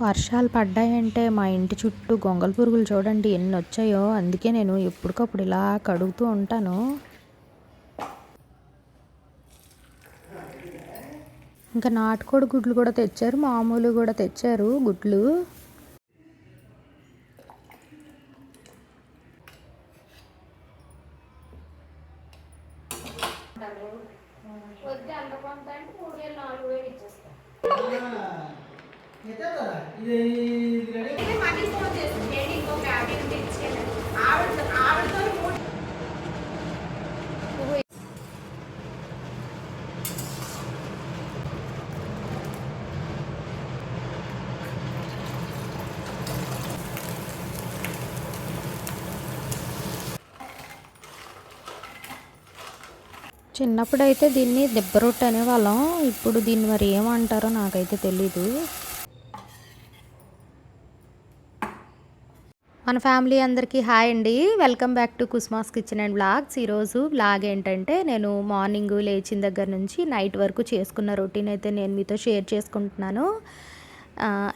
వర్షాలు పడ్డాయంటే మా ఇంటి చుట్టూ గొంగళ పురుగులు చూడండి ఎన్ని వచ్చాయో. అందుకే నేను ఎప్పటికప్పుడు ఇలా కడుగుతూ ఉంటాను. ఇంకా నాటుకోడి గుడ్లు కూడా తెచ్చారు మామూలు కూడా తెచ్చారు గుడ్లు వద్దు అంత కొంత అంటే మూడు వేలు నాలుగు వేలు ఇచ్చేస్తా మళ్ళీ ఫోన్ చేసింది ఏంటి ఇంకో క్యాబిన్ తెచ్చేయాలి ఆవిడ ఆవిడతో మూడు చిన్నప్పుడు అయితే దీన్ని దెబ్బ రొట్టె అనేవాళ్ళం ఇప్పుడు దీన్ని మరి ఏమంటారో నాకైతే తెలీదు. మన ఫ్యామిలీ అందరికీ హాయ్ అండి. Welcome back to Kusma's kitchen and blogs ఈరోజు బ్లాగ్ ఏంటంటే నేను మార్నింగ్ లేచిన దగ్గర నుంచి నైట్ వరకు చేసుకున్న రొటీన్ అయితే నేను మీతో షేర్ చేసుకుంటున్నాను.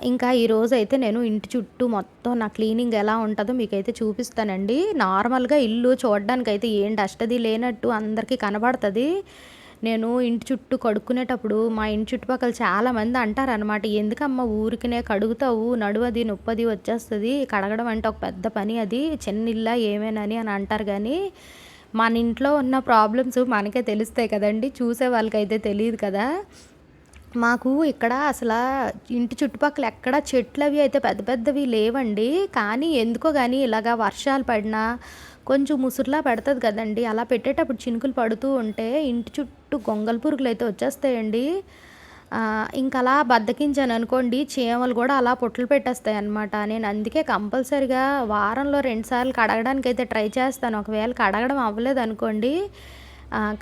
ఇంకా ఈరోజు అయితే నేను ఇంటి చుట్టూ మొత్తం నా క్లీనింగ్ ఎలా ఉంటుందో మీకైతే చూపిస్తానండి. నార్మల్గా ఇల్లు చూడడానికైతే అయితే ఏం డస్టది లేనట్టు అందరికీ కనబడుతుంది. నేను ఇంటి చుట్టూ కడుక్కునేటప్పుడు మా ఇంటి చుట్టుపక్కల చాలామంది అంటారనమాట ఎందుకమ్మ ఊరికినే కడుగుతావు? నడువది నొప్పది వచ్చేస్తుంది. కడగడం అంటే ఒక పెద్ద పని అది. చిన్న ఇల్లా ఏమేనని అని అంటారు కానీ మన ఇంట్లో ఉన్న ప్రాబ్లమ్స్ మనకే తెలుస్తాయి కదండి. చూసే వాళ్ళకైతే తెలియదు కదా. మాకు ఇక్కడ అసలు ఇంటి చుట్టుపక్కల ఎక్కడ చెట్లు అవి అయితే పెద్ద పెద్దవి లేవండి. కానీ ఎందుకో కానీ ఇలాగా వర్షాలు పడినా కొంచెం ముసురులా పెడుతుంది కదండి. అలా పెట్టేటప్పుడు చినుకులు పడుతూ ఉంటే ఇంటి చుట్టూ గొంగల్ పురుగులు అయితే వచ్చేస్తాయండి. ఇంకా అలా బద్దకించాను అనుకోండి చీమలు కూడా అలా పొట్లు పెట్టేస్తాయి అనమాట నేను అందుకే కంపల్సరిగా వారంలో రెండుసార్లు కడగడానికి అయితే ట్రై చేస్తాను. ఒకవేళ కడగడం అవ్వలేదు అనుకోండి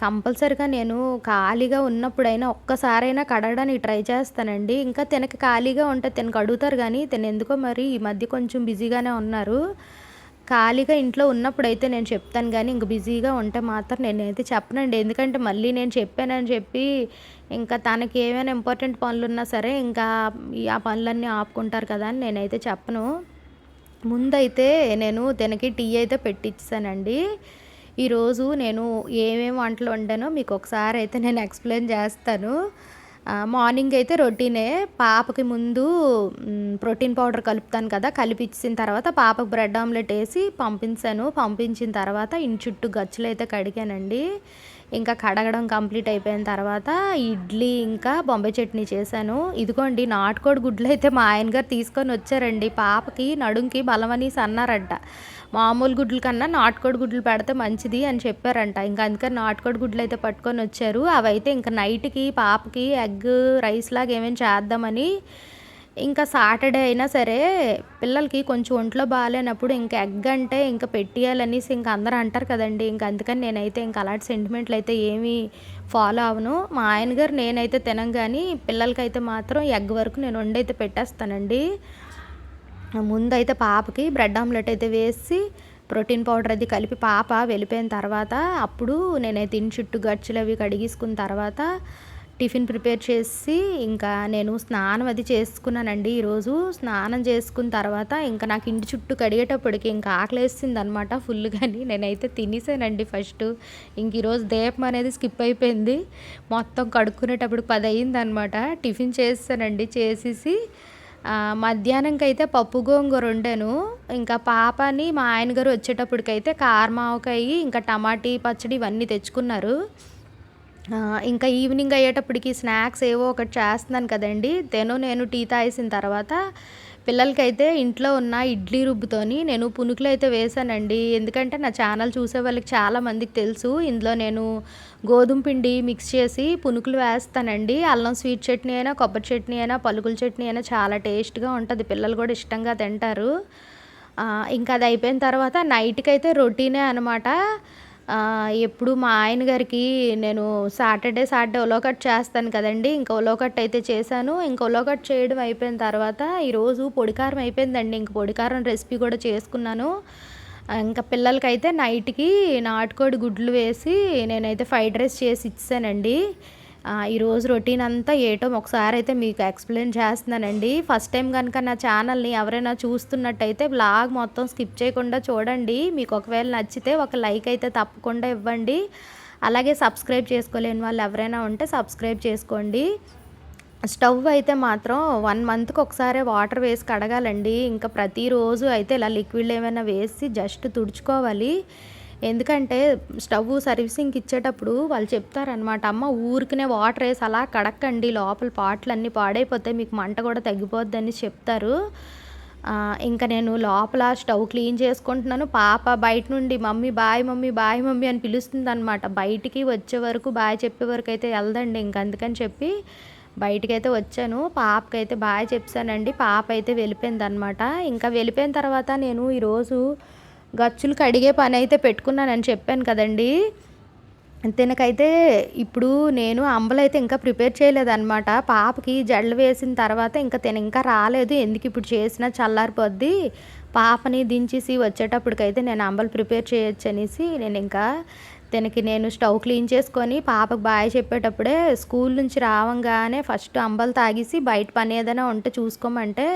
కంపల్సరిగా నేను ఖాళీగా ఉన్నప్పుడైనా ఒక్కసారైనా కడగడానికి ట్రై చేస్తానండి. ఇంకా తినక ఖాళీగా ఉంటే తినక అడుగుతారు కానీ తిన ఎందుకో మరి ఈ మధ్య కొంచెం బిజీగానే ఉన్నారు. ఖాళీగా ఇంట్లో ఉన్నప్పుడైతే నేను చెప్తాను కానీ ఇంక బిజీగా ఉంటే మాత్రం నేనైతే చెప్పనండి. ఎందుకంటే మళ్ళీ నేను చెప్పానని చెప్పి ఇంకా తనకి ఏమైనా ఇంపార్టెంట్ పనులు ఉన్నా సరే ఇంకా ఈ ఆ పనులన్నీ ఆపుకుంటారు కదా అని నేనైతే చెప్పను. ముందైతే నేను తినకి టీ అయితే పెట్టించానండి ఈరోజు నేను ఏమేమి వంటలు వండానో మీకు ఒకసారి అయితే నేను ఎక్స్ప్లెయిన్ చేస్తాను. మార్నింగ్ అయితే రొటీనే పాపకి ముందు ప్రోటీన్ పౌడర్ కలుపుతాను కదా కలిపించిన తర్వాత పాపకు బ్రెడ్ ఆమ్లెట్ వేసి పంపించాను. పంపించిన తర్వాత ఇంటి చుట్టూ గచ్చులు అయితే కడిగానండి. ఇంకా కడగడం కంప్లీట్ అయిపోయిన తర్వాత ఇడ్లీ ఇంకా బొంబాయి చట్నీ చేశాను. ఇదిగోండి నాటుకోడి గుడ్లు అయితే మా ఆయన గారు తీసుకొని వచ్చారండి. పాపకి నడుంకి బలమని అన్నారంట మామూలు గుడ్ల కన్నా నాటుకోడి గుడ్లు పెడితే మంచిది అని చెప్పారంట. ఇంకా అందుకని నాటుకోడి గుడ్లు అయితే పట్టుకొని వచ్చారు. అవైతే ఇంకా నైట్కి పాపకి ఎగ్ రైస్ లాగా ఏమేమి చేద్దామని ఇంకా సాటర్డే అయినా సరే పిల్లలకి కొంచెం ఒంట్లో బాగాలేనప్పుడు ఇంకా ఎగ్ అంటే ఇంకా పెట్టియాలనేసి ఇంకా అందరూ అంటారు కదండి. ఇంకా అందుకని నేనైతే ఇంకా అలాంటి సెంటిమెంట్లు అయితే ఏమీ ఫాలో అవను. మా ఆయన గారు నేనైతే తినం కానీ పిల్లలకైతే మాత్రం ఎగ్ వరకు నేను వండైతే పెట్టేస్తానండి. ముందైతే పాపకి బ్రెడ్ ఆమ్లెట్ అయితే వేసి ప్రోటీన్ పౌడర్ అది కలిపి పాప వెళ్ళిపోయిన తర్వాత అప్పుడు నేనైతే ఇంటి చుట్టూ గచ్చులు అవి కడిగేసుకున్న తర్వాత టిఫిన్ ప్రిపేర్ చేసి ఇంకా నేను స్నానం అది చేసుకున్నానండి ఈరోజు. స్నానం చేసుకున్న తర్వాత ఇంకా నాకు ఇంటి చుట్టూ కడిగేటప్పటికి ఇంకా ఆకలేసింది అనమాట ఫుల్ కానీ నేనైతే తినేసానండి ఫస్ట్. ఇంక ఈరోజు దీపం అనేది స్కిప్ అయిపోయింది. మొత్తం కడుక్కునేటప్పుడు పది అయింది అనమాట టిఫిన్ చేస్తానండి చేసేసి మధ్యాహ్నంకైతే పప్పు గోంగూర వండాను. ఇంకా పాపని మా ఆయన గారు వచ్చేటప్పటికైతే కారమావకాయ ఇంకా టమాటీ పచ్చడి ఇవన్నీ తెచ్చుకున్నారు. ఇంకా ఈవినింగ్ అయ్యేటప్పటికి స్నాక్స్ ఏవో ఒకటి చేస్తున్నాను కదండి. తెను నేను టీ తాగేసిన తర్వాత పిల్లలకైతే ఇంట్లో ఉన్న ఇడ్లీ రుబ్బుతోని నేను పునుకులు అయితే వేసానండి ఎందుకంటే నా ఛానల్ చూసే వాళ్ళకి చాలా మందికి తెలుసు. ఇందులో నేను గోధుమ పిండి మిక్స్ చేసి పునుకులు వేస్తానండి. అల్లం స్వీట్ చట్నీ అయినా కొబ్బరి చట్నీ అయినా పలుకుల చట్నీ అయినా చాలా టేస్ట్గా ఉంటుంది. పిల్లలు కూడా ఇష్టంగా తింటారు. ఇంకా అది అయిపోయిన తర్వాత నైట్కి అయితే రొటీనే అనమాట ఎప్పుడు మా ఆయన గారికి నేను సాటర్డే సాటర్డే ఉలోకట్ చేస్తాను కదండి. ఇంకా ఉలోకట్ అయితే చేశాను. ఇంకా ఉలోకట్ చేయడం అయిపోయిన తర్వాత ఈరోజు పొడికారం అయిపోయిందండి. ఇంక పొడికారం రెసిపీ కూడా చేసుకున్నాను. ఇంకా పిల్లలకైతే నైట్కి నాటుకోడి గుడ్లు వేసి నేనైతే ఫ్రైడ్ రైస్ చేసి ఇచ్చానండి ఈరోజు రొటీన్ అంతా ఏటో ఒకసారి అయితే మీకు ఎక్స్ప్లెయిన్ చేస్తున్నానండి. ఫస్ట్ టైం కనుక నా ఛానల్ని ఎవరైనా చూస్తున్నట్టయితే బ్లాగ్ మొత్తం స్కిప్ చేయకుండా చూడండి. మీకు ఒకవేళ నచ్చితే ఒక లైక్ అయితే తప్పకుండా ఇవ్వండి. అలాగే సబ్స్క్రైబ్ చేసుకోలేని వాళ్ళు ఎవరైనా ఉంటే సబ్స్క్రైబ్ చేసుకోండి. స్టవ్ అయితే మాత్రం వన్ మంత్కి ఒకసారి వాటర్ వేసి కడగాలండి. ఇంకా ప్రతిరోజు అయితే ఇలా లిక్విడ్ ఏమైనా వేసి జస్ట్ తుడుచుకోవాలి. ఎందుకంటే స్టవ్ సర్వీసింగ్కి ఇచ్చేటప్పుడు వాళ్ళు చెప్తారనమాట అమ్మ ఊరికనే వాటర్ వేసి అలా కడక్కండి లోపల పాటలు అన్నీ పాడైపోతాయి మీకు మంట కూడా తగ్గిపోద్దని చెప్తారు. ఇంకా నేను లోపల స్టవ్ క్లీన్ చేసుకుంటున్నాను. పాప బయట నుండి mummy bye mummy bye mummy అని పిలుస్తుంది అనమాట బయటికి వచ్చే వరకు బాయ్ చెప్పే వరకు అయితే వెళ్దండి ఇంక అందుకని చెప్పి బయటకైతే అయితే వచ్చాను. పాపకైతే బాయ్ చెప్పానండి. పాప అయితే వెళ్ళిపోయింది అనమాట ఇంకా వెళ్ళిపోయిన తర్వాత నేను ఈరోజు గచ్చులు కడిగే పని అయితే పెట్టుకున్నానని చెప్పాను కదండి. తినకైతే ఇప్పుడు నేను అంబలైతే ఇంకా ప్రిపేర్ చేయలేదన్నమాట. పాపకి జడలు వేసిన తర్వాత ఇంకా తిన ఇంకా రాలేదు. ఎందుకు ఇప్పుడు చేసినా చల్లారిపోద్ది. పాపని దించేసి వచ్చేటప్పటికైతే నేను అంబలు ప్రిపేర్ చేయొచ్చు అనేసి నేను ఇంకా తనకి నేను స్టవ్ క్లీన్ చేసుకొని పాపకు బాయ్ చెప్పేటప్పుడే స్కూల్ నుంచి రావంగానే ఫస్ట్ అంబలు తాగేసి బయట పని ఏదైనా ఉంటే చూసుకోమంటే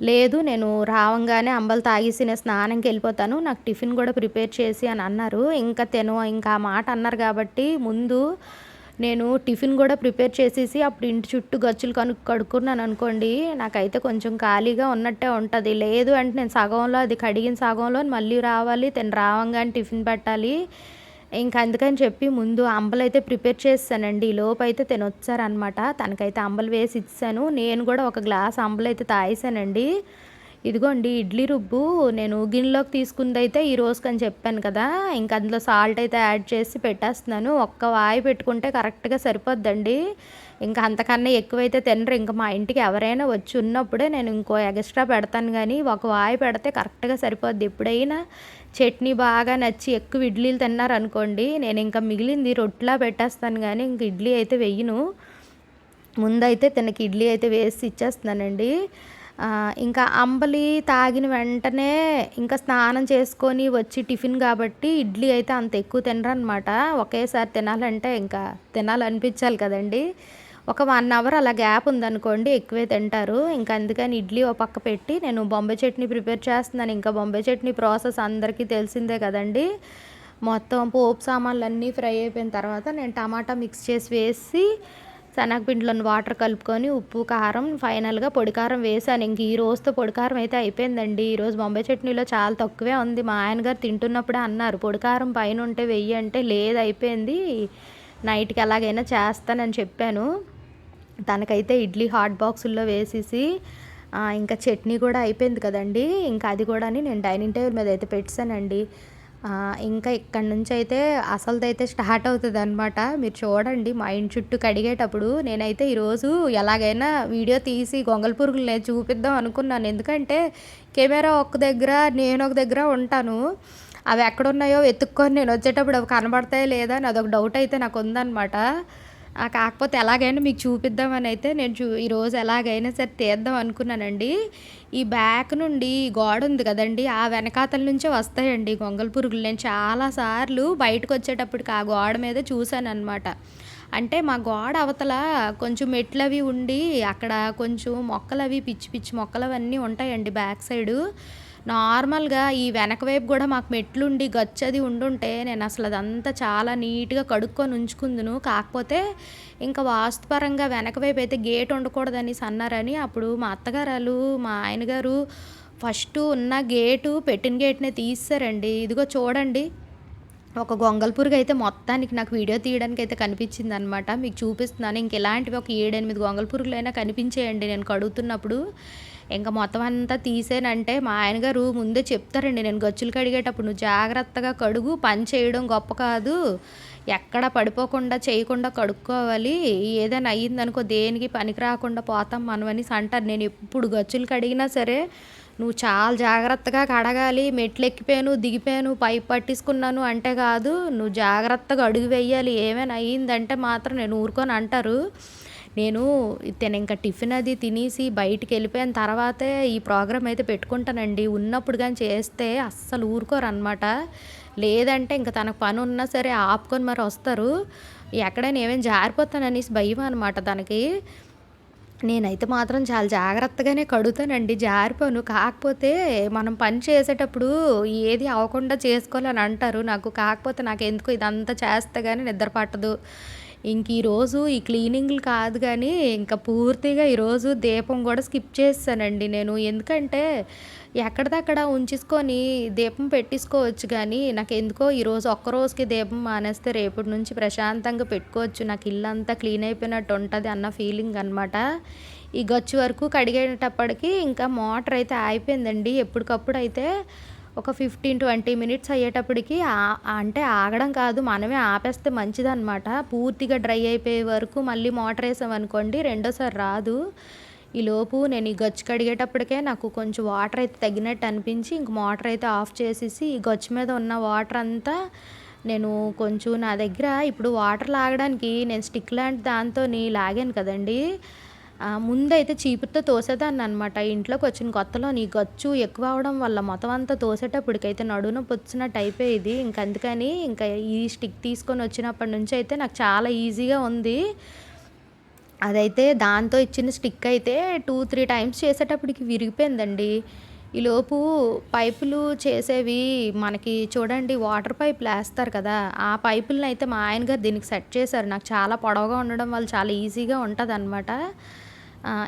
లేదు నేను రావంగానే అంబలు తాగేసి నేను స్నానంకి వెళ్ళిపోతాను నాకు టిఫిన్ కూడా ప్రిపేర్ చేసి అని అన్నారు. ఇంకా తెను ఇంకా ఆ మాట అన్నారు కాబట్టి ముందు నేను టిఫిన్ కూడా ప్రిపేర్ చేసేసి అప్పుడు ఇంటి చుట్టూ గచ్చులు కను కడుక్కున్నాను అనుకోండి నాకైతే కొంచెం ఖాళీగా ఉన్నట్టే ఉంటుంది. లేదు అంటే నేను సగంలో అది కడిగిన సగంలో మళ్ళీ రావాలి తను రావంగానే టిఫిన్ పెట్టాలి. ఇంకా అందుకని చెప్పి ముందు అంబలు అయితే ప్రిపేర్ చేస్తానండి. ఈ లోపు అయితే తినొచ్చారనమాట తనకైతే అంబలు వేసి ఇచ్చాను. నేను కూడా ఒక గ్లాస్ అంబలు అయితే తాగేసానండి ఇదిగోండి ఇడ్లీ రుబ్బు. నేను గిన్నెలోకి తీసుకుంది అయితే ఈ రోజుకని చెప్పాను కదా ఇంకా అందులో సాల్ట్ అయితే యాడ్ చేసి పెట్టేస్తున్నాను. ఒక్క వాయి పెట్టుకుంటే కరెక్ట్గా సరిపోద్దండి. ఇంకా అంతకన్నా ఎక్కువైతే తినరు. ఇంకా మా ఇంటికి ఎవరైనా వచ్చి ఉన్నప్పుడే నేను ఇంకో ఎక్స్ట్రా పెడతాను కానీ ఒక వాయి పెడితే కరెక్ట్గా సరిపోద్ది. ఎప్పుడైనా చట్నీ బాగా నచ్చి ఎక్కువ ఇడ్లీలు తిన్నారనుకోండి నేను ఇంకా మిగిలింది రొట్లా పెట్టేస్తాను కానీ ఇంక ఇడ్లీ అయితే వెయ్యను. ముందైతే తనకి ఇడ్లీ అయితే వేసి ఇచ్చేస్తున్నానండి. ఇంకా అంబలి తాగిన వెంటనే ఇంకా స్నానం చేసుకొని వచ్చి టిఫిన్ కాబట్టి ఇడ్లీ అయితే అంత ఎక్కువ తినరనమాట ఒకేసారి తినాలంటే ఇంకా తినాలనిపించాలి కదండి. ఒక వన్ అవర్ అలా గ్యాప్ ఉందనుకోండి ఎక్కువే తింటారు. ఇంకా అందుకని ఇడ్లీ ఓ పక్క పెట్టి నేను బొంబాయి చట్నీ ప్రిపేర్ చేస్తున్నాను. ఇంకా బొంబాయి చట్నీ ప్రాసెస్ అందరికీ తెలిసిందే కదండి. మొత్తం పోపు సామాన్లు అన్నీ ఫ్రై అయిపోయిన తర్వాత నేను టమాటా మిక్స్ చేసి వేసి శనగపిండిలోని వాటర్ కలుపుకొని ఉప్పు కారం ఫైనల్గా పొడి కారం వేసాను ఇంక ఈ రోజుతో పొడి కారం అయితే అయిపోయిందండి. ఈరోజు బొంబాయి చట్నీలో చాలా తక్కువే ఉంది. మా ఆయన గారు తింటున్నప్పుడే అన్నారు పొడి కారం పైన ఉంటే వెయ్యి అంటే లేదు అయిపోయింది. నైట్కి ఎలాగైనా చేస్తానని చెప్పాను. తనకైతే ఇడ్లీ హాట్ బాక్సుల్లో వేసేసి ఇంకా చట్నీ కూడా అయిపోయింది కదండి. ఇంకా అది కూడా నేను డైనింగ్ టేబుల్ మీద అయితే పెట్టానండి. ఇంకా ఇక్కడ నుంచి అయితే అసలుదైతే స్టార్ట్ అవుతుంది అనమాట మీరు చూడండి మా ఇంటి చుట్టూ కడిగేటప్పుడు నేనైతే ఈరోజు ఎలాగైనా వీడియో తీసి గొంగల పురుగులు నేను చూపిద్దాం అనుకున్నాను. ఎందుకంటే కెమెరా ఒక దగ్గర నేను ఒక దగ్గర ఉంటాను. అవి ఎక్కడున్నాయో వెతుక్కొని నేను వచ్చేటప్పుడు అవి కనబడతాయో లేదా అని అదొక డౌట్ అయితే నాకు ఉందన్నమాట. కాకపోతే ఎలాగైనా మీకు చూపిద్దామని అయితే నేను చూ ఈరోజు ఎలాగైనా సరే తీద్దాం అనుకున్నానండి. ఈ బ్యాక్ నుండి గోడ ఉంది కదండి ఆ వెనకాతల నుంచే వస్తాయండి గొంగల పురుగులు. నేను చాలాసార్లు బయటకు వచ్చేటప్పటికి ఆ గోడ మీద చూశాను అనమాట అంటే మా గోడ అవతల కొంచెం మెట్లు అవి ఉండి అక్కడ కొంచెం మొక్కలు అవి పిచ్చి పిచ్చి మొక్కలు అవన్నీ ఉంటాయండి బ్యాక్ సైడు. నార్మల్గా ఈ వెనక వైపు కూడా మాకు మెట్లుండి గచ్చది ఉండుంటే నేను అసలు అదంతా చాలా నీట్గా కడుక్కొని ఉంచుకుందును. కాకపోతే ఇంకా వాస్తుపరంగా వెనక వైపు అయితే గేట్ ఉండకూడదని అన్నారని అప్పుడు మా అత్తగారు మా ఆయనగారు ఫస్ట్ ఉన్న గేటు పెట్టిన గేట్నే తీస్తారండి ఇదిగో చూడండి. ఒక గొంగల్ పురుగు అయితే మొత్తానికి నాకు వీడియో తీయడానికి అయితే కనిపించింది అనమాట మీకు చూపిస్తున్నాను. ఇంక ఇలాంటివి ఒక ఏడెనిమిది గొంగల పురుగులైనా కనిపించేయండి. నేను కడుగుతున్నప్పుడు ఇంకా మొత్తం అంతా తీసేనంటే మా ఆయనగారు ముందే చెప్తారండి. నేను గచ్చులు కడిగేటప్పుడు నువ్వు జాగ్రత్తగా కడుగు. పని చేయడం గొప్ప కాదు. ఎక్కడ పడిపోకుండా చేయకుండా కడుక్కోవాలి. ఏదైనా అయ్యిందనుకో దేనికి పనికి రాకుండా పోతాం మనమని అంటారు. నేను ఎప్పుడు గచ్చులు కడిగినా సరే నువ్వు చాలా జాగ్రత్తగా కడగాలి మెట్లు ఎక్కిపోయాను దిగిపోయాను పైప్ పట్టించుకున్నాను అంటే కాదు నువ్వు జాగ్రత్తగా అడుగు వేయాలి. ఏమైనా అయ్యిందంటే మాత్రం నేను ఊరుకొని అంటారు. నేను తిన ఇంకా టిఫిన్ అది తినేసి బయటికి వెళ్ళిపోయిన తర్వాతే ఈ ప్రోగ్రామ్ అయితే పెట్టుకుంటానండి. ఉన్నప్పుడు కానీ చేస్తే అస్సలు ఊరుకోరు అనమాట లేదంటే ఇంకా తనకు పని ఉన్నా సరే ఆపుకొని మరి వస్తారు. ఎక్కడైనా ఏమైనా జారిపోతాననేసి భయం అనమాట తనకి. నేనైతే మాత్రం చాలా జాగ్రత్తగానే కడుగుతానండి. జారిపోను. కాకపోతే మనం పని చేసేటప్పుడు ఏది అవ్వకుండా చేసుకోవాలని అంటారు. నాకు కాకపోతే నాకు ఎందుకు ఇదంతా చేస్తే కానీ నిద్ర పట్టదు. ఇంక ఈరోజు ఈ క్లీనింగ్లు కాదు కానీ ఇంకా పూర్తిగా ఈరోజు దీపం కూడా స్కిప్ చేస్తానండి నేను. ఎందుకంటే ఎక్కడిదక్కడ ఉంచేసుకొని దీపం పెట్టేసుకోవచ్చు కానీ నాకు ఎందుకో ఈరోజు ఒక్క రోజుకి దీపం మానేస్తే రేపటి నుంచి ప్రశాంతంగా పెట్టుకోవచ్చు. నాకు ఇల్లు అంతా క్లీన్ అయిపోయినట్టు ఉంటుంది అన్న ఫీలింగ్ అనమాట ఈ గచ్చు వరకు కడిగేటప్పటికి ఇంకా మోటార్ అయితే ఆగిపోయిందండి. ఎప్పటికప్పుడు అయితే ఒక ఫిఫ్టీన్ ట్వంటీ మినిట్స్ అయ్యేటప్పటికి అంటే ఆగడం కాదు మనమే ఆపేస్తే మంచిదన్నమాట. పూర్తిగా డ్రై అయిపోయే వరకు మళ్ళీ మోటార్ వేసామనుకోండి రెండోసారి రాదు. ఈ లోపు నేను ఈ గచ్చు కడిగేటప్పటికే నాకు కొంచెం వాటర్ అయితే తగ్గినట్టు అనిపించి ఇంక మోటార్ అయితే ఆఫ్ చేసేసి ఈ గచ్చు మీద ఉన్న వాటర్ అంతా నేను కొంచెం నా దగ్గర ఇప్పుడు వాటర్ లాగడానికి నేను స్టిక్ లాంటి దాంతో లాగాను కదండి. ముందైతే చీపురుతో తోసేదాన్ని అనమాట ఇంట్లోకి వచ్చిన కొత్తలో నీ గచ్చు ఎక్కువ అవడం వల్ల మొత్తం అంతా తోసేటప్పటికైతే నడున పొచ్చినట్టు అయిపోయేది. ఇంకందుకని ఇంకా ఈ స్టిక్ తీసుకొని వచ్చినప్పటి నుంచి అయితే నాకు చాలా ఈజీగా ఉంది. అదైతే దాంతో ఇచ్చిన స్టిక్ అయితే టూ త్రీ టైమ్స్ చేసేటప్పటికి విరిగిపోయిందండి. ఈలోపు పైపులు చేసేవి మనకి చూడండి వాటర్ పైపులు వేస్తారు కదా. ఆ పైపులను అయితే మా ఆయన గారు దీనికి సెట్ చేశారు. నాకు చాలా పొడవుగా ఉండడం వల్ల చాలా ఈజీగా ఉంటుంది అనమాట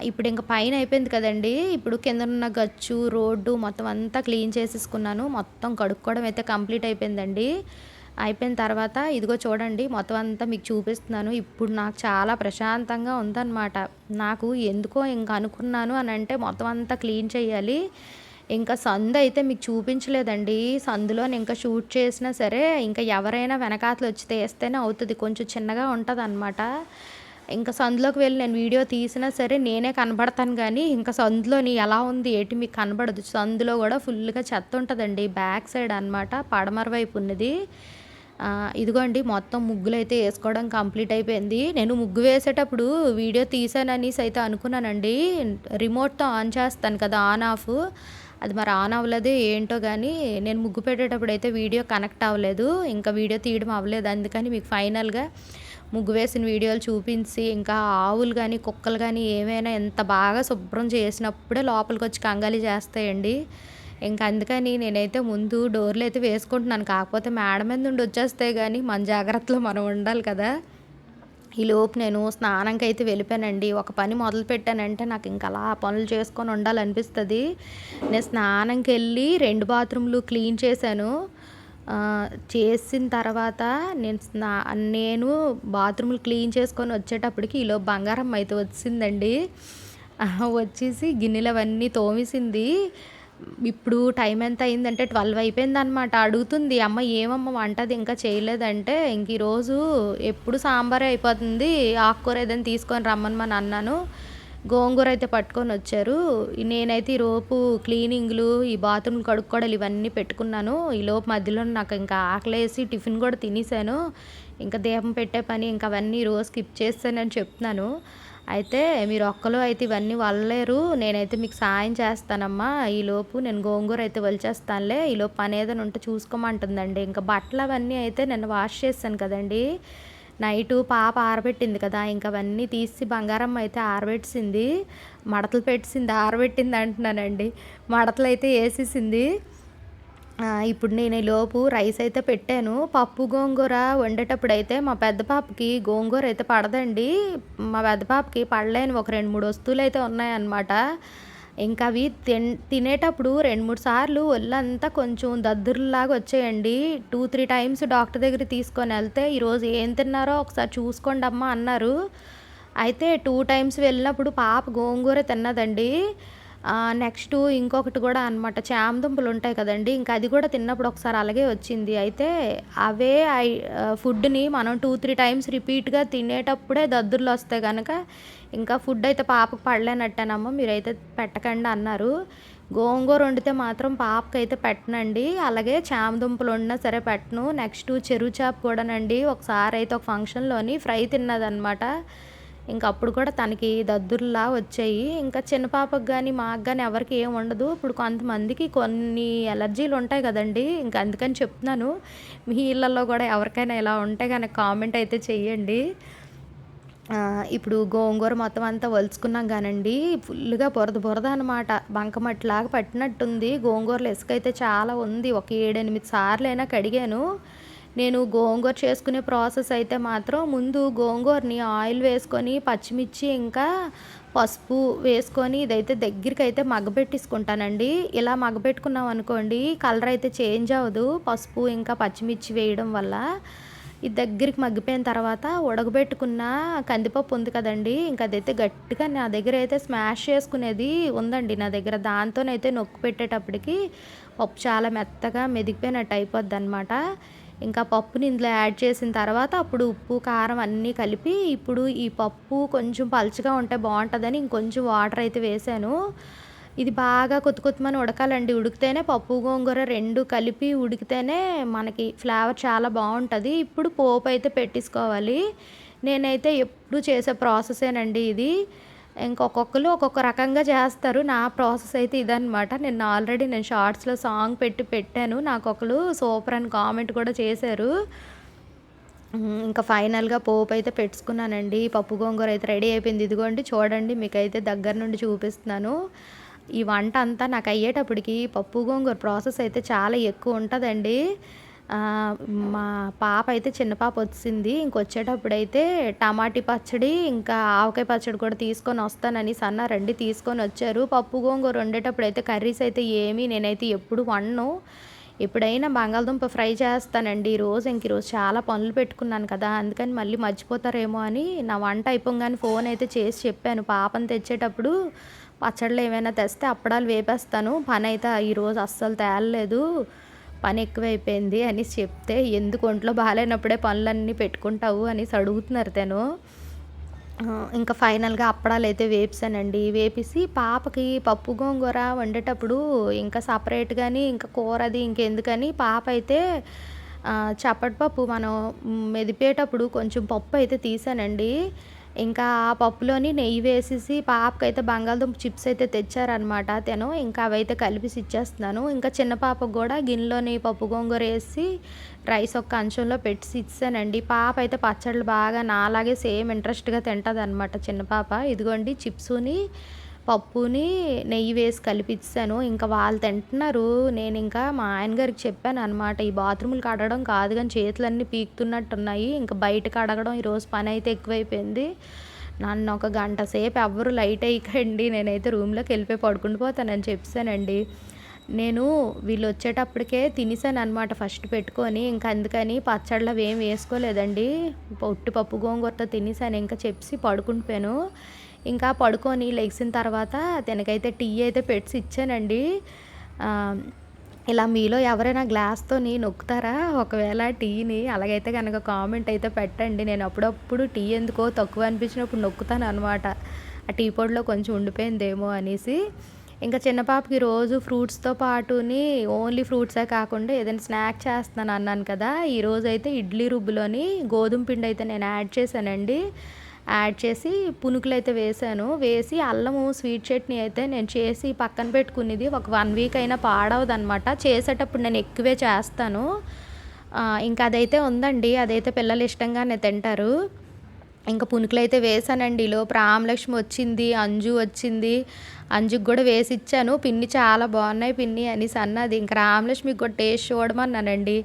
ఇప్పుడు ఇంకా పైన అయిపోయింది కదండి. ఇప్పుడు కింద ఉన్న గచ్చు రోడ్డు మొత్తం అంతా క్లీన్ చేసేసుకున్నాను. మొత్తం కడుక్కోవడం అయితే కంప్లీట్ అయిపోయిందండి. అయిపోయిన తర్వాత ఇదిగో చూడండి మొత్తం అంతా మీకు చూపిస్తున్నాను. ఇప్పుడు నాకు చాలా ప్రశాంతంగా ఉందన్నమాట. నాకు ఎందుకో ఇంకా అనుకున్నాను అని అంటే మొత్తం అంతా క్లీన్ చేయాలి. ఇంకా సందు అయితే మీకు చూపించలేదండి. సందులో ఇంకా షూట్ చేసినా సరే ఇంకా ఎవరైనా వెనకాతలు వచ్చి తీస్తేనే అవుతుంది. కొంచెం చిన్నగా ఉంటుంది అనమాట ఇంకా సందులోకి వెళ్ళి నేను వీడియో తీసినా సరే నేనే కనబడతాను కానీ ఇంకా సందులోని ఎలా ఉంది ఏంటి మీకు కనబడదు. సందులో కూడా ఫుల్గా చెత్త ఉంటుందండి. బ్యాక్ సైడ్ అనమాట పడమర వైపు ఉన్నది. ఇదిగోండి మొత్తం ముగ్గులు అయితే వేసుకోవడం కంప్లీట్ అయిపోయింది. నేను ముగ్గు వేసేటప్పుడు వీడియో తీసాననేసి అయితే అనుకున్నానండి. రిమోట్తో ఆన్ చేస్తాను కదా ఆన్ ఆఫ్. అది మరి ఆన్ అవ్వలేదు ఏంటో కానీ నేను ముగ్గు పెట్టేటప్పుడు అయితే వీడియో కనెక్ట్ అవ్వలేదు. ఇంకా వీడియో తీయడం అవ్వలేదు. అందుకని మీకు ఫైనల్గా ముగ్గు వేసిన వీడియోలు చూపించి ఇంకా ఆవులు కానీ కుక్కలు కానీ ఏమైనా ఎంత బాగా శుభ్రం చేసినప్పుడే లోపలికి వచ్చి కంగాలి చేస్తాయండి. ఇంకా అందుకని నేనైతే ముందు డోర్లు అయితే వేసుకుంటున్నాను. కాకపోతే మేడ మీద నుండి వచ్చేస్తాయి కానీ మన జాగ్రత్తలో మనం ఉండాలి కదా. ఈ లోపు నేను స్నానంకి అయితే వెళ్ళిపోయానండి. ఒక పని మొదలు పెట్టానంటే నాకు ఇంకా అలా పనులు చేసుకొని ఉండాలనిపిస్తుంది. నేను స్నానంకి వెళ్ళి రెండు బాత్రూమ్లు క్లీన్ చేశాను. చేసిన తర్వాత నేను స్నా నేను బాత్రూమ్లు క్లీన్ చేసుకొని వచ్చేటప్పటికి ఈలో బంగారం అయితే వచ్చిందండి. వచ్చేసి గిన్నెలు అవన్నీ తోమేసింది. ఇప్పుడు టైం ఎంత అయిందంటే ట్వెల్వ్ అయిపోయింది అనమాట అడుగుతుంది అమ్మ ఏమమ్మ వంటది ఇంకా చేయలేదంటే ఇంక ఈరోజు ఎప్పుడు సాంబార్ అయిపోతుంది ఆకుకూర ఏదైనా తీసుకొని రమ్మని మా అన్నాను. గోంగూర అయితే పట్టుకొని వచ్చారు. నేనైతే ఈరోపు క్లీనింగ్లు ఈ బాత్రూమ్ కడుక్కోవడాలు ఇవన్నీ పెట్టుకున్నాను. ఈ లోపు మధ్యలో నాకు ఇంకా ఆకలేసి టిఫిన్ కూడా తినేసాను. ఇంకా దీపం పెట్టే పని ఇంకా అవన్నీ రోజు స్కిప్ చేస్తానని చెప్తున్నాను. అయితే మీరు ఒక్కరు అయితే ఇవన్నీ వల్లలేరు నేనైతే మీకు సాయం చేస్తానమ్మా. ఈలోపు నేను గోంగూర అయితే వలిచేస్తానులే. ఈలోపు పని ఏదైనా ఉంటే చూసుకోమంటుందండి. ఇంకా బట్టలు అవన్నీ అయితే నేను వాష్ చేస్తాను కదండి. నైటు పాప ఆరబెట్టింది కదా. ఇంకా అవన్నీ తీసి బంగారం అయితే ఆరబెట్టింది. మడతలు పెట్టింది ఆరబెట్టింది అంటున్నానండి. మడతలు అయితే వేసేసింది. ఇప్పుడు నేను ఈ లోపు రైస్ అయితే పెట్టాను. పప్పు గోంగూర వండేటప్పుడు అయితే మా పెద్ద పాపకి గోంగూర అయితే పడదండి. మా పెద్ద పాపకి పడలేని ఒక రెండు మూడు వస్తువులు అయితే ఉన్నాయన్నమాట. ఇంకా అవి తిన్ తినేటప్పుడు రెండు మూడు సార్లు ఒళ్ళంతా కొంచెం దద్దుర్లాగా వచ్చేయండి. టూ త్రీ టైమ్స్ డాక్టర్ దగ్గర తీసుకొని వెళ్తే ఈరోజు ఏం తిన్నారో ఒకసారి చూసుకోండి అమ్మా అన్నారు. అయితే టూ టైమ్స్ వెళ్ళినప్పుడు పాప గోంగూర తిన్నదండి. నెక్స్ట్ ఇంకొకటి కూడా అనమాట చామదుంపలు ఉంటాయి కదండి. ఇంకా అది కూడా తిన్నప్పుడు ఒకసారి అలాగే వచ్చింది. అయితే అవే ఐ- ఫుడ్ని మనం టూ త్రీ టైమ్స్ రిపీట్గా తినేటప్పుడే దద్దుర్లు వస్తాయి కనుక ఇంకా ఫుడ్ అయితే పాపకు పడలేనట్టేనమ్మా మీరైతే పెట్టకండి అన్నారు. గోంగూర వండితే మాత్రం పాపకి అయితే పెట్టనండి. అలాగే చామదుంపలు వండినా సరే పెట్టను. నెక్స్ట్ చెరువు చేప కూడానండి. ఒకసారి అయితే ఒక ఫంక్షన్లోని ఫ్రై తిన్నదనమాట ఇంకా అప్పుడు కూడా తనకి దద్దుర్లా వచ్చాయి. ఇంకా చిన్న పాపకు కానీ మాకు కానీ ఎవరికి ఏం ఉండదు. ఇప్పుడు కొంతమందికి కొన్ని ఎలర్జీలు ఉంటాయి కదండి. ఇంకా అందుకని చెప్తున్నాను. మీ ఇళ్ళల్లో కూడా ఎవరికైనా ఇలా ఉంటే కనుక కామెంట్ అయితే చెయ్యండి ఇప్పుడు గోంగూర మొత్తం అంతా వలుచుకున్నాం కానండి. ఫుల్గా బురద బురద అనమాట బంకమట్టిలాగా పట్టినట్టుంది. గోంగూరలో ఇసుక అయితే చాలా ఉంది. ఒక ఏడెనిమిది సార్లు అయినా కడిగాను. నేను గోంగూర చేసుకునే ప్రాసెస్ అయితే మాత్రం ముందు గోంగూరని ఆయిల్ వేసుకొని పచ్చిమిర్చి ఇంకా పసుపు వేసుకొని ఇదైతే దగ్గరికి అయితే మగ్గబెట్టేసుకుంటానండి. ఇలా మగబెట్టుకున్నాం అనుకోండి కలర్ అయితే చేంజ్ అవ్వదు. పసుపు ఇంకా పచ్చిమిర్చి వేయడం వల్ల ఇది దగ్గరికి మగ్గిపోయిన తర్వాత ఉడకబెట్టుకున్న కందిపప్పు ఉంది కదండి ఇంకా అదైతే గట్టిగా నా దగ్గర అయితే స్మాష్ చేసుకునేది ఉందండి. నా దగ్గర దాంతోనైతే నొక్కు పెట్టేటప్పటికి పప్పు చాలా మెత్తగా మెదిగిపోయినట్టు అయిపోద్ది అనమాట ఇంకా పప్పుని ఇందులో యాడ్ చేసిన తర్వాత అప్పుడు ఉప్పు కారం అన్నీ కలిపి ఇప్పుడు ఈ పప్పు కొంచెం పలుచగా ఉంటే బాగుంటుందని ఇంకొంచెం వాటర్ అయితే వేసాను. ఇది బాగా కొత్త కొత్తమని ఉడకాలండి. ఉడికితేనే పప్పు గోంగూర రెండు కలిపి ఉడికితేనే మనకి ఫ్లేవర్ చాలా బాగుంటుంది. ఇప్పుడు పోపు అయితే పెట్టేసుకోవాలి. నేనైతే ఎప్పుడు చేసే ప్రాసెసేనండి ఇది. ఇంకొకొక్కరు ఒక్కొక్క రకంగా చేస్తారు. నా ప్రాసెస్ అయితే ఇదనమాట నేను ఆల్రెడీ నేను షార్ట్స్లో సాంగ్ పెట్టి పెట్టాను. నాకు ఒకరు సూపర్ అని కామెంట్ కూడా చేశారు. ఇంకా ఫైనల్గా పోపు అయితే పెట్టుకున్నానండి. పప్పు గోంగూర అయితే రెడీ అయిపోయింది. ఇదిగోండి చూడండి మీకైతే దగ్గర నుండి చూపిస్తున్నాను. ఈ వంట అంతా నాకు అయ్యేటప్పటికి పప్పు గోంగూర ప్రాసెస్ అయితే చాలా ఎక్కువ ఉంటుందండి. మా పాప అయితే చిన్న పాప వచ్చింది. ఇంకొచ్చేటప్పుడైతే టమాటీ పచ్చడి ఇంకా ఆవకాయ పచ్చడి కూడా తీసుకొని వస్తానని అన్నారండి తీసుకొని వచ్చారు. పప్పు గోంగూర వండేటప్పుడు అయితే కర్రీస్ అయితే ఏమీ నేనైతే ఎప్పుడు వండను. ఎప్పుడైనా బంగాళదుంప ఫ్రై చేస్తానండి. ఈరోజు ఇంక ఈరోజు చాలా పనులు పెట్టుకున్నాను కదా అందుకని మళ్ళీ మర్చిపోతారేమో అని నా వంట అయిపోగానే ఫోన్ అయితే చేసి చెప్పాను. పాపను తెచ్చేటప్పుడు పచ్చళ్ళు ఏమైనా తెస్తే అప్పడాలు వేపేస్తాను. పని అయితే ఈరోజు అస్సలు తేలలేదు. పని ఎక్కువైపోయింది అని చెప్తే ఎందుకు ఒంట్లో బాగాలేనప్పుడే పనులన్నీ పెట్టుకుంటావు? అనేసి అడుగుతున్నారు తను. ఇంకా ఫైనల్గా అప్పడాలు అయితే వేపిసానండి వేపిసి పాపకి పప్పు గోంగూర వండేటప్పుడు ఇంకా సపరేట్గాని ఇంకా కూర అది ఇంకెందుకని పాప అయితే చప్పటి పప్పు మనం మెదిపేటప్పుడు కొంచెం పప్పు అయితే తీసానండి. ఇంకా ఆ పప్పులోని నెయ్యి వేసేసి పాపకైతే బంగాళదుంప చిప్స్ అయితే తెచ్చారనమాట తను ఇంకా అవైతే కలిపిసి ఇచ్చేస్తున్నాను. ఇంకా చిన్న పాపకు కూడా గిన్నెలోని పప్పు గోంగూర వేసి రైస్ ఒక కంచంలో పెట్టి ఇచ్చానండి. పాప అయితే పచ్చళ్ళు బాగా నాలాగే సేమ్ ఇంట్రెస్ట్గా తింటుంది అనమాట చిన్న పాప. ఇదిగోండి చిప్సుని పప్పుని నెయ్యి వేసి కలిపిచ్చాను. ఇంకా వాళ్ళు తింటున్నారు. నేను ఇంకా మా ఆయన గారికి చెప్పాను అనమాట ఈ బాత్రూములు కడగడం కాదు కానీ చేతులన్నీ పీకుతున్నట్టున్నాయి. ఇంకా బయట కడగడం ఈరోజు పని అయితే ఎక్కువైపోయింది. నన్ను ఒక గంట సేపు ఎవ్వరు లైట్ అయ్యకండి నేనైతే రూమ్లోకి వెళ్ళిపోయి పడుకుంటూ పోతానని చెప్పానండి. నేను వీళ్ళు వచ్చేటప్పటికే తినేసాను అనమాట ఫస్ట్ పెట్టుకొని. ఇంకా అందుకని పచ్చళ్ళు అవి ఏం వేసుకోలేదండి. పొట్టు పప్పు గోంగూరతో తినేసాను. ఇంకా చెప్పి పడుకుంటుపోయాను ఇంకా పడుకొని లెగిసిన తర్వాత తనకైతే టీ అయితే పెట్టి ఇచ్చానండి. ఇలా మీలో ఎవరైనా గ్లాస్తోని నొక్కుతారా? ఒకవేళ టీని అలాగైతే కనుక కామెంట్ అయితే పెట్టండి. నేను అప్పుడప్పుడు టీ ఎందుకో తక్కువ అనిపించినప్పుడు నొక్కుతాను అనమాట ఆ టీ పొడిలో కొంచెం ఉండిపోయిందేమో అనేసి. ఇంకా చిన్న పాపకి రోజు ఫ్రూట్స్తో పాటుని ఓన్లీ ఫ్రూట్సే కాకుండా ఏదైనా స్నాక్ చేస్తున్నాను అన్నాను కదా. ఈరోజు అయితే ఇడ్లీ రుబ్బులోని గోధుమ పిండి అయితే నేను యాడ్ చేశానండి. యాడ్ చేసి పునుకులు అయితే వేసాను వేసి అల్లము స్వీట్ చట్నీ అయితే నేను చేసి పక్కన పెట్టుకునేది ఒక వన్ వీక్ అయినా పాడవదనమాట. చేసేటప్పుడు నేను ఎక్కువే చేస్తాను. ఇంకా అదైతే ఉందండి. అదైతే పిల్లలు ఇష్టంగానే తింటారు. ఇంకా పునుకులు అయితే వేసానండి లోపు రామలక్ష్మి వచ్చింది అంజు వచ్చింది. అంజుకి కూడా వేసి ఇచ్చాను. పిన్ని చాలా బాగున్నాయి. పిన్ని అనేసి అన్నది. ఇంకా రామలక్ష్మికి కూడా టేస్ట్ చూడమన్నానండి.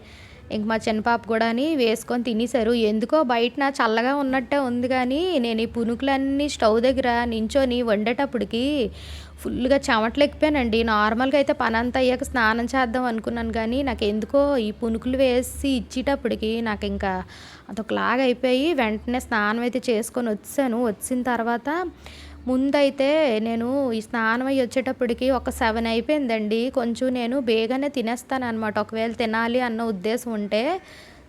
ఇంక మా చిన్న పాప కూడా అని వేసుకొని తినేశారు. ఎందుకో బయట చల్లగా ఉన్నట్టే ఉంది కానీ నేను ఈ పునుకులన్నీ స్టవ్ దగ్గర నించొని వండేటప్పటికి ఫుల్గా చెమటలేకపోయానండి నార్మల్గా అయితే పని అంతా అయ్యాక స్నానం చేద్దాం అనుకున్నాను కానీ నాకు ఎందుకో ఈ పునుకులు వేసి ఇచ్చేటప్పటికి నాకు ఇంకా అదొకలాగా అయిపోయి వెంటనే స్నానం అయితే చేసుకొని వచ్చాను. వచ్చిన తర్వాత ముందైతే నేను ఈ స్నానం అయ్యి వచ్చేటప్పటికి ఒక సెవెన్ అయిపోయిందండి. కొంచెం నేను బేగానే తినేస్తాను అనమాట ఒకవేళ తినాలి అన్న ఉద్దేశం ఉంటే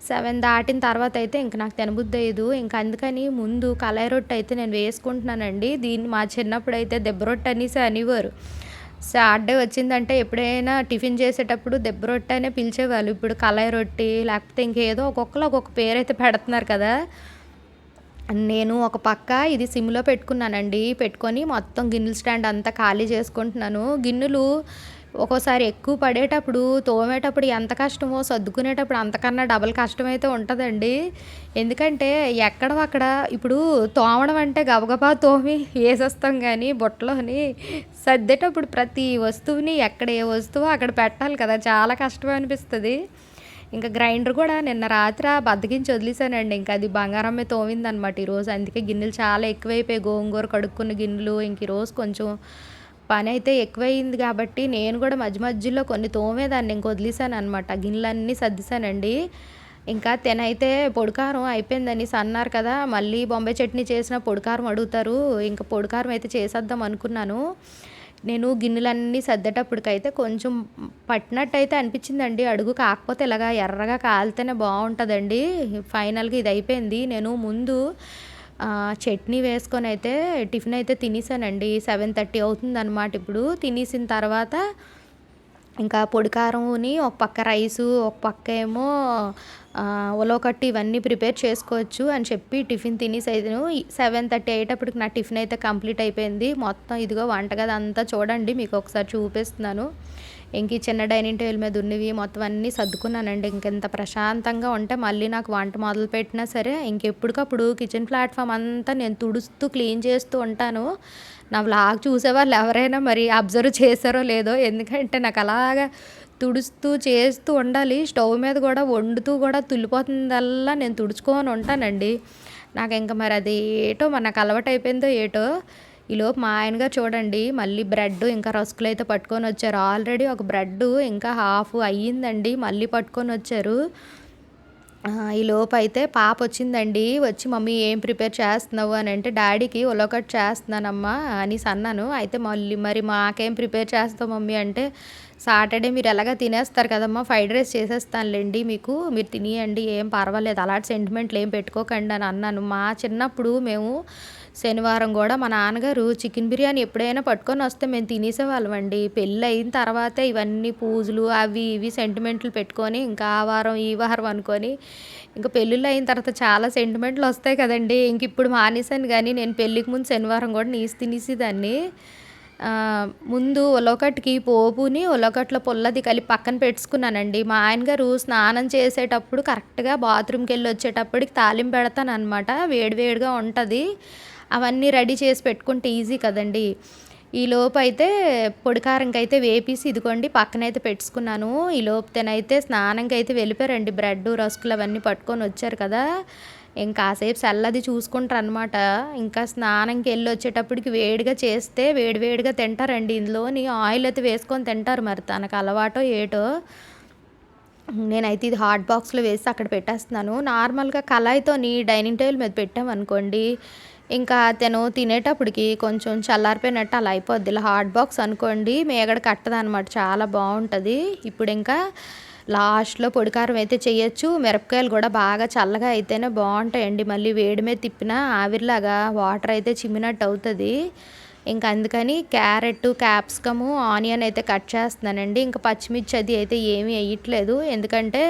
సెవెన్ దాటిన తర్వాత అయితే ఇంక నాకు తినబుద్ధి అయ్యదు ఇంకా అందుకని ముందు కళాయి రొట్టె అయితే నేను వేసుకుంటున్నానండి. దీన్ని మా చిన్నప్పుడు అయితే దెబ్బ రొట్టె అనేసి అనేవారు. సాటర్డే వచ్చిందంటే ఎప్పుడైనా టిఫిన్ చేసేటప్పుడు దెబ్బ రొట్టె అనే పిలిచేవాళ్ళు. ఇప్పుడు కళాయి రొట్టి లేకపోతే ఇంకేదో ఒక్కొక్కరు ఒక్కొక్క పేరు అయితే పెడుతున్నారు కదా. నేను ఒక పక్క ఇది సిమ్లో పెట్టుకున్నానండి. పెట్టుకొని మొత్తం గిన్నెల స్టాండ్ అంతా ఖాళీ చేసుకుంటున్నాను. గిన్నెలు ఒక్కోసారి ఎక్కువ పడేటప్పుడు తోమేటప్పుడు ఎంత కష్టమో సర్దుకునేటప్పుడు అంతకన్నా డబల్ కష్టమైతే ఉంటుందండి. ఎందుకంటే ఎక్కడ అక్కడ ఇప్పుడు తోమడం అంటే గబగబా తోమి వేసేస్తాం కానీ బుట్టలోని సర్దేటప్పుడు ప్రతి వస్తువుని ఎక్కడ ఏ వస్తువు అక్కడ పెట్టాలి కదా. చాలా కష్టం అనిపిస్తుంది ఇంకా గ్రైండర్ కూడా నిన్న రాత్రి బద్దకించి వదిలేసానండి. ఇంకా అది బంగారమ్మే తోమిందనమాట ఈరోజు. అందుకే గిన్నెలు చాలా ఎక్కువైపోయి గోంగూర కడుక్కున్న గిన్నెలు ఇంక ఈరోజు కొంచెం పని అయితే ఎక్కువైంది కాబట్టి నేను కూడా మధ్య మధ్యలో కొన్ని తోమేదాన్ని ఇంక వదిలేసాను అనమాట గిన్నెలన్నీ సర్దిసానండి ఇంకా తినైతే పొడికారం అయిపోయిందని అన్నారు కదా. మళ్ళీ బొంబాయి చట్నీ చేసిన పొడికారం అడుగుతారు. ఇంకా పొడికారం అయితే చేసేద్దాం అనుకున్నాను. నేను గిన్నెలన్నీ సర్దేటప్పటికైతే కొంచెం పట్టినట్టయితే అనిపించిందండి. అడుగు కాకపోతే ఇలాగా ఎర్రగా కాలితేనే బాగుంటుందండి. ఫైనల్గా ఇది అయిపోయింది నేను ముందు చట్నీ వేసుకొని అయితే టిఫిన్ అయితే తినేసానండి. సెవెన్ థర్టీ అవుతుంది అనమాట ఇప్పుడు. తినేసిన తర్వాత ఇంకా పొడికారంని ఒక పక్క రైసు ఒక పక్క ఏమో ఉలవకట్టి ఇవన్నీ ప్రిపేర్ చేసుకోవచ్చు అని చెప్పి టిఫిన్ తినేసాను. సెవెన్ థర్టీ అయ్యేటప్పటికి నా టిఫిన్ అయితే కంప్లీట్ అయిపోయింది. మొత్తం ఇదిగో వంటగది అంతా చూడండి మీకు ఒకసారి చూపిస్తున్నాను. ఇంక ఈ చిన్న డైనింగ్ టేబుల్ మీద ఉన్నవి మొత్తం అన్నీ సర్దుకున్నానండి. ఇంకెంత ప్రశాంతంగా ఉంటే మళ్ళీ నాకు వంట మొదలు పెట్టినా సరే ఇంకెప్పటికప్పుడు కిచెన్ ప్లాట్ఫామ్ అంతా నేను తుడుస్తూ క్లీన్ చేస్తూ ఉంటాను. నా వ్లాగ్ చూసేవాళ్ళు ఎవరైనా మరి అబ్జర్వ్ చేశారో లేదో ఎందుకంటే నాకు అలాగా తుడుస్తూ చేస్తూ ఉండాలి. స్టవ్ మీద కూడా వండుతూ కూడా తుల్లిపోతుందల్లా నేను తుడుచుకొని ఉంటానండి. నాకు ఇంకా మరి అది ఏటో మరి నాకు అలవాటు అయిపోయిందో ఏటో. ఈలోపు మా ఆయనగారు చూడండి మళ్ళీ బ్రెడ్ ఇంకా రస్కులు అయితే పట్టుకొని వచ్చారు. ఆల్రెడీ ఒక బ్రెడ్ ఇంకా హాఫ్ అయ్యిందండి మళ్ళీ పట్టుకొని వచ్చారు. ఈలోపు ఈ అయితే పాప వచ్చిందండి. వచ్చి మమ్మీ ఏం ప్రిపేర్ చేస్తున్నావు? అని అంటే డాడీకి ఉలవకట్ చేస్తున్నానమ్మా అనేసి అన్నాను. అయితే మళ్ళీ మరి మాకేం ప్రిపేర్ చేస్తావు మమ్మీ? అంటే సాటర్డే మీరు ఎలాగ తినేస్తారు కదమ్మా? ఫ్రైడ్ రైస్ చేసేస్తానులేండి మీకు. మీరు తినియండి ఏం పర్వాలేదు. అలాంటి సెంటిమెంట్లు ఏం పెట్టుకోకండి అని అన్నాను. మా చిన్నప్పుడు మేము శనివారం కూడా మా నాన్నగారు చికెన్ బిర్యానీ ఎప్పుడైనా పట్టుకొని వస్తే మేము తినేసేవాళ్ళం అండి. పెళ్ళి అయిన తర్వాత ఇవన్నీ పూజలు అవి ఇవి సెంటిమెంట్లు పెట్టుకొని ఇంకా ఆ వారం ఈ వారం అనుకొని ఇంకా పెళ్ళిళ్ళు అయిన తర్వాత చాలా సెంటిమెంట్లు వస్తాయి కదండి. ఇంక ఇప్పుడు మానేశాను కానీ నేను పెళ్ళికి ముందు శనివారం కూడా నీసి తినేసేదాన్ని. ముందు ఉలవకట్టుకి పోపుని ఒలొకట్లో పొల్లది కలిపి పక్కన పెట్టుకున్నానండి. మా ఆయన గారు స్నానం చేసేటప్పుడు కరెక్ట్గా బాత్రూమ్కి వెళ్ళి వచ్చేటప్పటికి తాలింపు పెడతానమాట వేడివేడిగా ఉంటుంది. అవన్నీ రెడీ చేసి పెట్టుకుంటే ఈజీ కదండి. ఈ లోపు అయితే పొడికారంకి అయితే వేపేసి ఇదిగోండి పక్కనైతే పెట్టుకున్నాను. ఈ లోపుతేనైతే స్నానంకి అయితే వెళ్ళిపోయారండి. బ్రెడ్ రస్కులు అవన్నీ పట్టుకొని వచ్చారు కదా. ఇంకా చల్లది చూసుకుంటారు అనమాట ఇంకా స్నానంకి వెళ్ళి వచ్చేటప్పటికి వేడిగా చేస్తే వేడివేడిగా తింటారండి. ఇందులోని ఆయిల్ అయితే వేసుకొని తింటారు మరి తనకు అలవాటో ఏటో. నేనైతే ఇది హాట్ బాక్స్లో వేసి అక్కడ పెట్టేస్తున్నాను. నార్మల్గా కళాయితోని డైనింగ్ టేబుల్ మీద పెట్టామనుకోండి ఇంకా తను తినేటప్పటికి కొంచెం చల్లారిపోయినట్టు అలా అయిపోద్ది. ఇలా హాట్ బాక్స్ అనుకోండి మేగడ కట్టదనమాట చాలా బాగుంటుంది. ఇప్పుడు ఇంకా లాస్ట్లో పొడికారం అయితే చేయొచ్చు. మిరపకాయలు కూడా బాగా చల్లగా అయితేనే బాగుంటాయండి. మళ్ళీ వేడి మీద తిప్పినా ఆవిరిలాగా వాటర్ అయితే చిమ్మినట్టు అవుతుంది ఇంకా అందుకని క్యారెట్ క్యాప్సికము ఆనియన్ అయితే కట్ చేస్తున్నానండి. ఇంకా పచ్చిమిర్చి అది అయితే ఏమీ వేయట్లేదు. ఎందుకంటే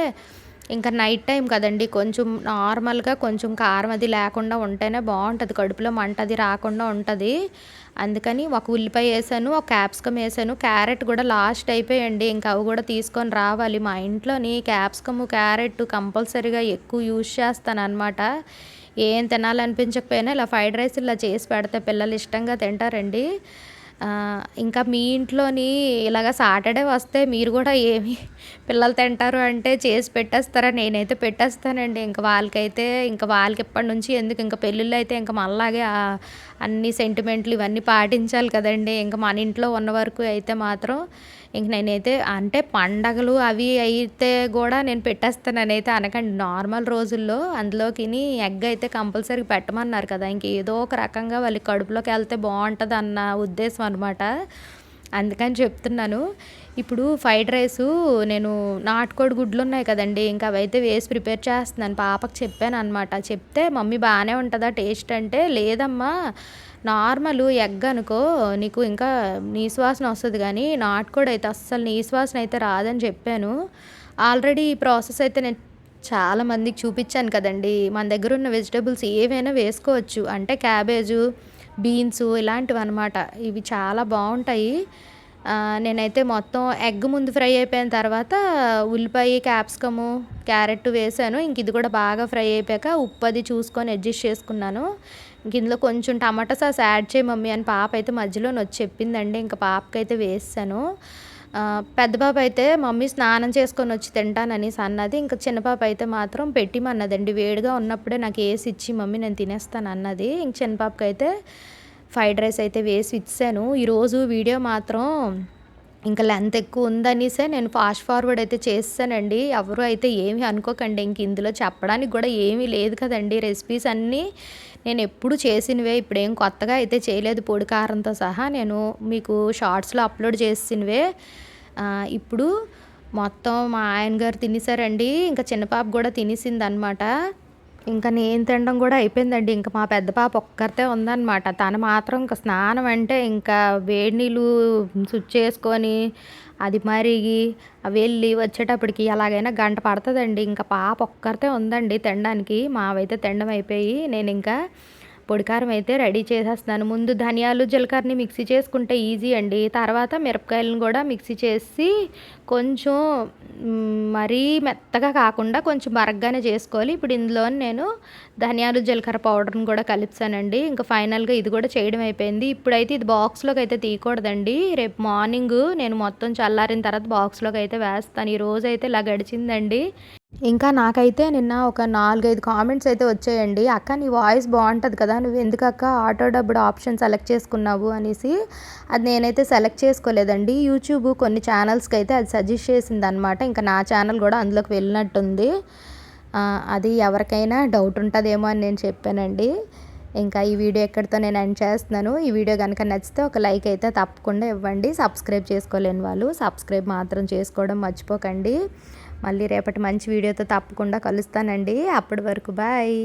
ఇంకా నైట్ టైం కదండి. కొంచెం నార్మల్గా కొంచెం కారం అది లేకుండా ఉంటేనే బాగుంటుంది. కడుపులో మంట అది రాకుండా ఉంటుంది. అందుకని ఒక ఉల్లిపాయ వేసాను ఒక క్యాప్సికమ్ వేసాను. క్యారెట్ కూడా లాస్ట్ అయిపోయండి ఇంకా అవి కూడా తీసుకొని రావాలి. మా ఇంట్లోని క్యాప్సికమ్ క్యారెట్ కంపల్సరీగా ఎక్కువ యూజ్ చేస్తాను అనమాట ఏం తినాలనిపించకపోయినా ఇలా ఫ్రైడ్ రైస్ ఇలా చేసి పెడితే పిల్లలు ఇష్టంగా తింటారండి. ఇంకా మీ ఇంట్లోని ఇలాగ సాటర్డే వస్తే మీరు కూడా ఏమి పిల్లలు తింటారు అంటే చేసి పెట్టేస్తారా? నేనైతే పెట్టేస్తానండి. ఇంకా వాళ్ళకైతే ఇంకా వాళ్ళకి ఇప్పటి నుంచి ఎందుకు? ఇంకా పెళ్ళిళ్ళు అయితే ఇంకా మళ్ళాగే అన్ని సెంటిమెంట్లు ఇవన్నీ పాటించాలి కదండి. ఇంకా మన ఇంట్లో ఉన్న వరకు అయితే మాత్రం ఇంక నేనైతే అంటే పండగలు అవి అయితే కూడా నేను పెట్టేస్తానని అయితే అనకండి నార్మల్ రోజుల్లో అందులోకి ఎగ్ అయితే కంపల్సరీ పెట్టమన్నారు కదా. ఇంక ఏదో ఒక రకంగా వాళ్ళ కడుపులోకి వెళ్తే బాగుంటుంది అన్న ఉద్దేశం అనమాట అందుకని చెప్తున్నాను. ఇప్పుడు ఫ్రైడ్ రైసు నేను నాటుకోడి గుడ్లు ఉన్నాయి కదండి ఇంకా అవైతే వేసి ప్రిపేర్ చేస్తున్నాను. పాపకు చెప్పాను అనమాట చెప్తే మమ్మీ బాగానే ఉంటుందా టేస్ట్ అంటే లేదమ్మా నార్మల్ ఎగ్ అనుకో నీకు ఇంకా నీసువాసన వస్తుంది కానీ నాటుకోడి అయితే అస్సలు నీసువాసన అయితే రాదని చెప్పాను. ఆల్రెడీ ఈ ప్రాసెస్ అయితే నేను చాలా మందికి చూపించాను కదండి. మన దగ్గర ఉన్న వెజిటేబుల్స్ ఏవైనా వేసుకోవచ్చు. అంటే క్యాబేజు బీన్స్ ఇలాంటివి అనమాట ఇవి చాలా బాగుంటాయి నేనైతే మొత్తం ఎగ్ ముందు ఫ్రై అయిపోయిన తర్వాత ఉల్లిపాయ క్యాప్సికము క్యారెట్ వేసాను. ఇంక ఇది కూడా బాగా ఫ్రై అయిపోయాక ఉప్పు అది చూసుకొని అడ్జస్ట్ చేసుకున్నాను. ఇంక ఇందులో కొంచెం టమాటా సాస్ యాడ్ చేయి మమ్మీ అని పాప అయితే మధ్యలో వచ్చి చెప్పిందండి. ఇంకా పాపకైతే వేసాను. పెద్ద పాప అయితే మమ్మీ స్నానం చేసుకొని వచ్చి తింటాననేసి అన్నది. ఇంకా చిన్న పాప అయితే మాత్రం పెట్టిమన్నదండి. వేడిగా ఉన్నప్పుడే నాకు వేసి ఇచ్చి మమ్మీ నేను తినేస్తాను అన్నది ఇంక చిన్న అయితే ఫ్రైడ్ రైస్ అయితే వేసి ఇచ్చాను. ఈరోజు వీడియో మాత్రం ఇంకా లెంత్ ఎక్కువ ఉందనేసే నేను ఫాస్ట్ ఫార్వర్డ్ అయితే చేస్తానండి. ఎవరు అయితే ఏమీ అనుకోకండి ఇంక ఇందులో చెప్పడానికి కూడా ఏమీ లేదు కదండి. రెసిపీస్ అన్నీ నేను ఎప్పుడు చేసినవే ఇప్పుడు ఏం కొత్తగా అయితే చేయలేదు పొడి కారంతో సహా. నేను మీకు షార్ట్స్లో అప్లోడ్ చేసినవే. ఇప్పుడు మొత్తం మా ఆయన గారు తినేసారండి. ఇంకా చిన్నపాప కూడా తినేసింది అనమాట ఇంకా నేను తినడం కూడా అయిపోయిందండి. ఇంకా మా పెద్ద పాప ఒక్కరితే ఉందన్నమాట. తను మాత్రం ఇంకా స్నానం అంటే ఇంకా వేడి నీళ్ళు స్విచ్ చేసుకొని అది మరిగి వెళ్ళి వచ్చేటప్పటికి ఎలాగైనా గంట పడుతుందండి. ఇంకా పాప ఒక్కరితే ఉందండి తినడానికి. మావైతే తినడం అయిపోయి నేను ఇంకా పొడికారం అయితే రెడీ చేసేస్తున్నాను. ముందు ధనియాలు జీలకర్రని మిక్సీ చేసుకుంటే ఈజీ అండి. తర్వాత మిరపకాయలను కూడా మిక్సీ చేసి కొంచెం మరీ మెత్తగా కాకుండా కొంచెం మరగ్గానే చేసుకోవాలి. ఇప్పుడు ఇందులో నేను ధనియాలు జీలకర్ర పౌడర్ని కూడా కలిపానండి ఇంకా ఫైనల్గా ఇది కూడా చేయడం అయిపోయింది. ఇప్పుడైతే ఇది బాక్స్లోకి అయితే తీయకూడదండి. రేపు మార్నింగ్ నేను మొత్తం చల్లారిన తర్వాత బాక్స్లోకి అయితే వేస్తాను. ఈ రోజు అయితే ఇలా గడిచిందండి. ఇంకా నాకైతే నిన్న ఒక నాలుగైదు కామెంట్స్ అయితే వచ్చాయండి. అక్క నీ వాయిస్ బాగుంటుంది కదా నువ్వు ఎందుకు అక్క ఆటో డబ్బుడు ఆప్షన్ సెలెక్ట్ చేసుకున్నావు? అనేసి అది నేనైతే సెలెక్ట్ చేసుకోలేదండి. యూట్యూబ్ కొన్ని ఛానల్స్కి అయితే అది సజెస్ట్ చేసింది అనమాట ఇంకా నా ఛానల్ కూడా అందులోకి వెళ్ళినట్టుంది. అది ఎవరికైనా డౌట్ ఉంటుందేమో అని నేను చెప్పానండి. ఇంకా ఈ వీడియో ఎక్కడితో నేను ఎండ్ చేస్తున్నాను. ఈ వీడియో కనుక నచ్చితే ఒక లైక్ అయితే తప్పకుండా ఇవ్వండి. సబ్స్క్రైబ్ చేసుకోలేని వాళ్ళు సబ్స్క్రైబ్ మాత్రం చేసుకోవడం మర్చిపోకండి. మళ్ళీ రేపటి మంచి వీడియోతో తప్పకుండా కలుస్తానండి. అప్పటి వరకు బాయ్.